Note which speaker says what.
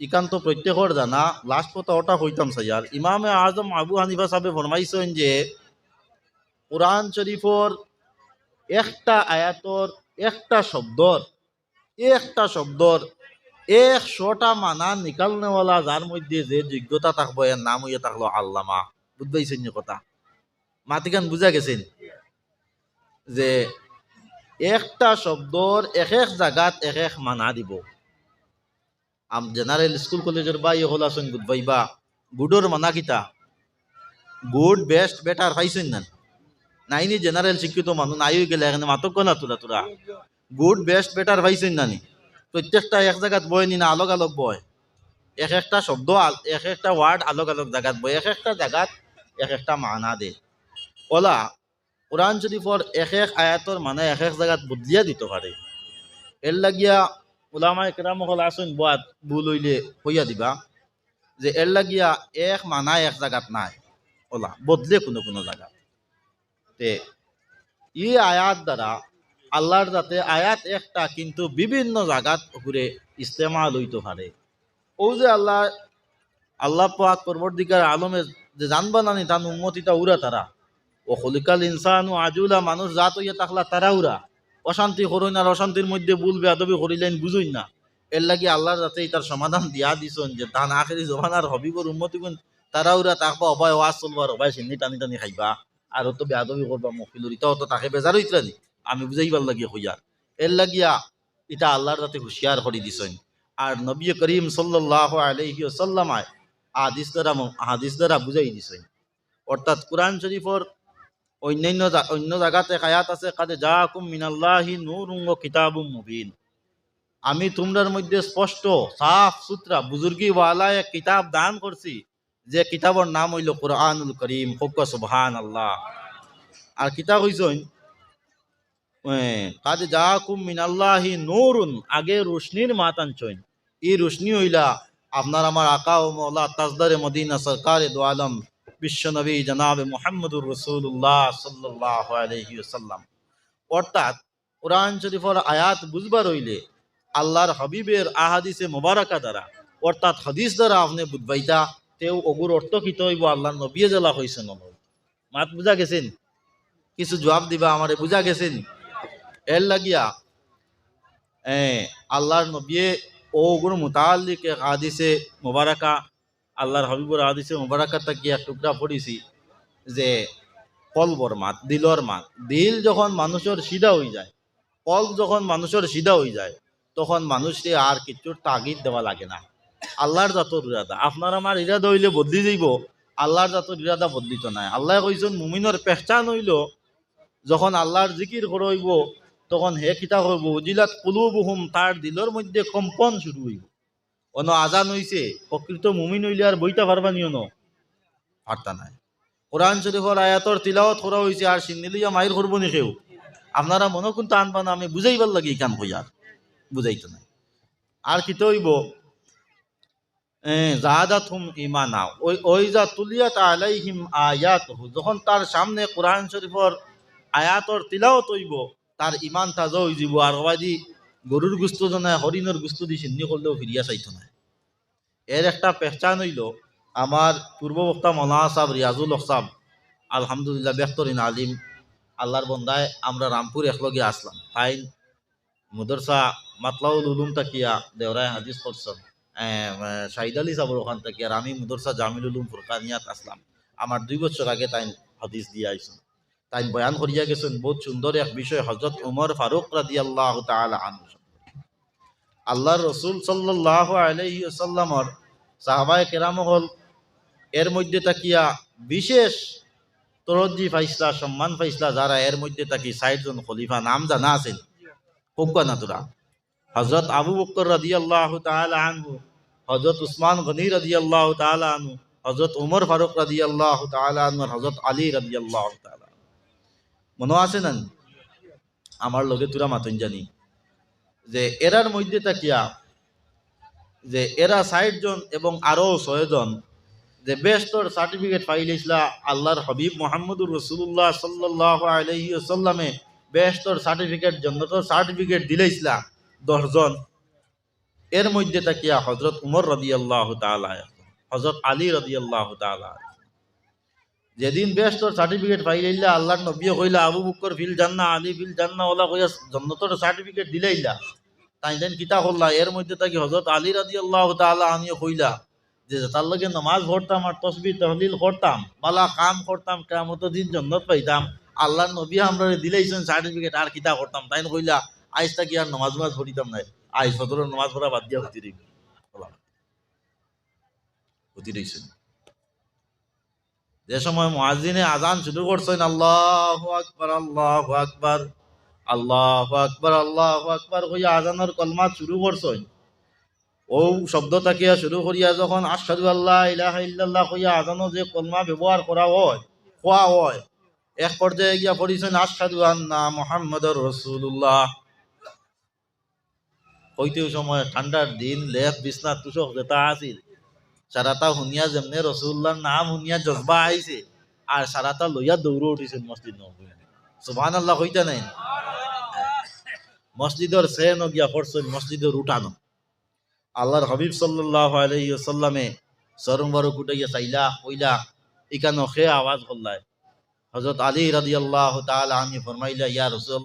Speaker 1: ইকান্ত প্রত্যেকর জানা, লাস্ট কথা ওটা হইতাম সাইয়ার ইমামে আজম আবু হানিফা সাহেব ফরমাইছেন যে, কোরআন শরীফর একটা আয়াতর একটা শব্দর একটা শব্দর একশোটা মানা নিকালনেওয়ালা, যার মধ্যে যে যোগ্যতা থাকব, এর নাম হইয়া থাকল আল্লামা। বুঝবাইছেন কথা? মাতিকান বুঝা গেছেন? যে একটা শব্দর এক এক জায়গাত এক এক মানা দিব। আম জেনারেল স্কুল কলেজের বাই হল আসুন বুধবাইবা গুডর মানা কিতা? গুড, বেস্ট বেটার পাইছেন না নাইনি জেনারেল শিক্ষিত মানুষ নাই গেলে এখানে মাতক কলা তোরা তোরা গুড, বেস্ট বেটার পাইছেন নানি। প্রত্যেকটা এক জায়গাত বয় নি না আলোক আলোক বয়। এক একটা শব্দ এক একটা ওয়ার্ড আলোক আলোক জায়গাত বয়। এক একটা জায়গাত এক একটা মানা দে। ওলা কোরআন শরীফর এক এক আয়াতর মানে এক এক জায়গাত বদলিয়া দিতে পারে এর লাগিয়া ওলামা একরাম হল আসুন বাদ ভুল হইলে হইয়া দিবা, যে এর লাগিয়া এক মানা এক জায়গাত নাই। ওলা, বদলে কোনো কোনো জায়গা তে, ই আয়াত দ্বারা আল্লাহর যাতে আয়াত একটা কিন্তু বিভিন্ন জায়গাত ঘুরে ইস্তেমাল হইতে পারে। ও যে আল্লাহ আল্লাহ পাক পরবর্তীকার আলমে যে জানবা নানি তান উন্মতিটা উড়া তারা। ও খলিকাল ইনসানু আজুলা, মানুষ জাত হইয়া তাকলা তারা উড়া। অশান্তি করইন আর অশান্তির মধ্যে ভুল বেয়াদবি করিলেন বুঝুই না। এর লাগি আল্লাহর যাতে তার সমাধান দিয়া দিছন যে তান আখেরি জমানার হবিবর উন্মতি গুণ তারা উড়া তাকবা অবায় ওয়াজ চলবার অবায় চিনি টানি টানি খাইবা। আর তো বেয়াদবি করবা মকিলুর ইটাও তো তাকে বেজার হইতরা দি আমি বুঝাইবার লাগিয়া হইয়া। এর লাগিয়া এটা আল্লাহর যাতে হুঁশিয়ার করে দিছেন। আর নবী করিম সাল্লাহ আলহি সাল্লামায় আদিস দ্বারা হাদিস দ্বারা বুঝাই দিছেন। অর্থাৎ কোরআন শরীফর অন্যান্য অন্য জায়গাতে কায়াত আছে কাদে যা কুম মিনাল্লাহি নূর ও কিতাবুম মুবিন। আমি তোমরার মধ্যে স্পষ্ট, সাফ সুতরা, বুজুর্গি এক কিতাব দান করছি, যে কিতাবর নাম হইল কোরআনুল করিম ফোক সুবহান আল্লাহ আর কিতাব হইছেন কাদে যা কুম মিনাল্লাহি নূরুন, আগে রোশনির মাতান চইন। এই রোশনি হইলা আপনার আমার আকা ও মৌলা তাজদারে মদিনা সরকারে দো আলম বিশ্বনবী জনাবে মোহাম্মদুর রসুল্লাহ সাল্লাহ আলহিউসাল্লাম অর্থাৎ কোরআন শরীফর আয়াত বুঝবার হইলে আল্লাহর হাবিবের আহাদিসে মোবারকা দ্বারা, অর্থাৎ হাদিস দ্বারা আপনি বুঝবাইতা, তেও অগুর অর্থ কিত হইব আল্লাহ নবিয়ে জেলা হয়েছে নয় মাত বুঝা গেছেন? কিছু জবাব দিবা, আমারে বুঝা গেছেন? এর লাগিয়া আল্লাহর নবিয়ে ও গুণ মুতাল্লিক হাদিসে মোবারকা আল্লাহর হাবিবুর হাদিসে মোবারকা তাকিয়া টুকরা পড়িছি, যে কলবর মাত দিলর মাত দিল যখন মানুষের সিধা হয়ে যায়, কল যখন মানুষের সিধা হয়ে যায়, তখন মানুষকে আর কিছুর তাগিদ দেওয়া লাগে না। আল্লাহর জাতর ইরাদা, আপনার আমার ইরাদা হইলে বদলি যাইব, আল্লাহর জাতর ইরাদা বদলিত নাই। আল্লাহ কইছেন, মুমিনের পেহচান হইল, যখন আল্লাহর জিকির করইব তখন হে কিতা করব উজিলাত কুলুবুহুম, তার দিলর মধ্যে কম্পন শুরু হইব। অন আজান হইছে, প্রকৃত মুমিন হইলে আর বইতা পারবা নিও ন। পারতা নাই। কোরআন শরীফর আয়াতর তিলাওয়াত করা হইছে আর সিন্দিলিয়া মাইর করব নি কেউ? আপনারা মনে কোনটা আনবা না, আমি বুঝাইবার লাগি কান হইয়ার বুঝাইতো নাই। আর কি হইব জাহাদাত হুম ইমানা ওই ওই যা তুলিয়াত আলাইহিম আয়াত যখন তার সামনে কোরআন শরীফর আয়াতর তিলাওয়াত হইব, তার ইমান তাজা হয়ে যাব, আর হবাদি গরুর গুস্ত জানায় হরিণের গুস্ত দি সিন্নি করলেও ফিরিয়া চাইতো না এর একটা পেহচান হইল আমার পূর্ববক্তা মৌলানা সাহেব রিয়াজুল হক সাহেব আলহামদুলিল্লাহ বেহতরিন আলিম আল্লাহর বন্দায় আমরা রামপুর একলগে আসলাম। ফাইন মুদরসা মাতলাউল উলুম তাকিয়া দেওরায় হাদিস করছেন শাহিদ আলী সাবর ওখান থেকে আর আমি মুদরসা জামিল উলুম ফুরকানিয়াত আসলাম। আমার দুই বছর আগে তাই হাদিস দিয়ে আইসুন তাই বয়ান করিয়া গেছেন বহুত সুন্দর এক বিষয় হজরত উমর ফারুক রাদি আল্লাহ আনহু। আল্লাহর রসুল সাল্লাহ আলহি সাল্লামর সাহাবায় কেরাম হল, এর মধ্যে তাকিয়া বিশেষ তরজ্জি ফাইসলা, সম্মান ফাইসলা যারা, এর মধ্যে তাকি জন খলিফা নাম জানা আছেন। না তোরা? হজরত আবু বকর রাদি আল্লাহ আনহু হজরত উসমান গনি রাদি আল্লাহ আনহু হজরত উমর ফারুক রাদি আল্লাহ আনহু হজরত আলী রাদি আল্লাহ মনে আছে না আমার লগে তোরা মাতন জানি যে এরার মধ্যে তাকিয়া যে এরা ষাট জন এবং আরও ছয়জন যে বেস্টর সার্টিফিকেট পাইলিসলা আল্লাহর হবিব মোহাম্মদুর রসুল্লাহ সাল্লাহ আলহি সাল্লামে বেস্টর সার্টিফিকেট জন্নতর সার্টিফিকেট দিলেইসলা দশজন। এর মধ্যে তাকিয়া হজরত উমর রদি আল্লাহ হজরত আলী রদি আল্লাহ যেদিন বেশ তোর সার্টিফিকেট পাইলাইলা আল্লাহর নবীও কইলা, আবু বকর ফিল জান্না আলী ফিল জান্না ওলা কইয়া জন্নতর সার্টিফিকেট দিলাইলা তাই দেন কিতা করলা? এর মধ্যে তাকে হজরত আলী রাদি আল্লাহ তাআলা আমিও কইলা যে তার লগে নমাজ পড়তাম আর তসবি তহলিল করতাম, বালা কাম করতাম কেমত দিন জন্নত পাইতাম, আল্লাহর নবী আমরা দিলেইছেন সার্টিফিকেট আর কিতা করতাম, তাই কইলা? আইস তাকি আর নমাজ মাজ পড়িতাম নাই। আইস সদর নমাজ পড়া বাদ দিয়া হতি যে সময় মুয়াজ্জিনে আজান শুরু করছেন, আল্লাহু আকবার আল্লাহু আকবার। আল্লাহু আকবার আল্লাহু আকবার কইয়া আজানের কলমা শুরু করছেন ও শব্দ তাকিয়া শুরু করিয়া যখন আশহাদু আল্লাহ ইলাহা ইল্লাল্লাহ কইয়া আজানো যে কলমা ব্যবহার করা হয় খোয়া হয়, এক পর্যায়ে গিয়া পড়িছেন, আশহাদু আন্না মুহাম্মাদুর রাসূলুল্লাহ। হইতে সময়, ঠান্ডার দিন লেখ বিছনা, তুষক যেটা আছিল, সারাটা শুনিয়া যেমনে রসুল্লাহর নাম শুনিয়া জজবা আইছে আর সারাটা লইয়া দৌড়ে উঠিছিল মসজিদ সুবহান আল্লাহ কইতা নাই? মসজিদর সেন গিয়া পড়ছেন মসজিদর উঠানো। আল্লাহর হবিব সাল্লাহ আলহিসাল্লামে সরম বড় গিয়া চাইলা, কইলা ইকানো খে আওয়াজ করলায়? হজরত আলী রাজি আল্লাহ তাআলা আমি ফরমাইলা, ইয়া রসুল।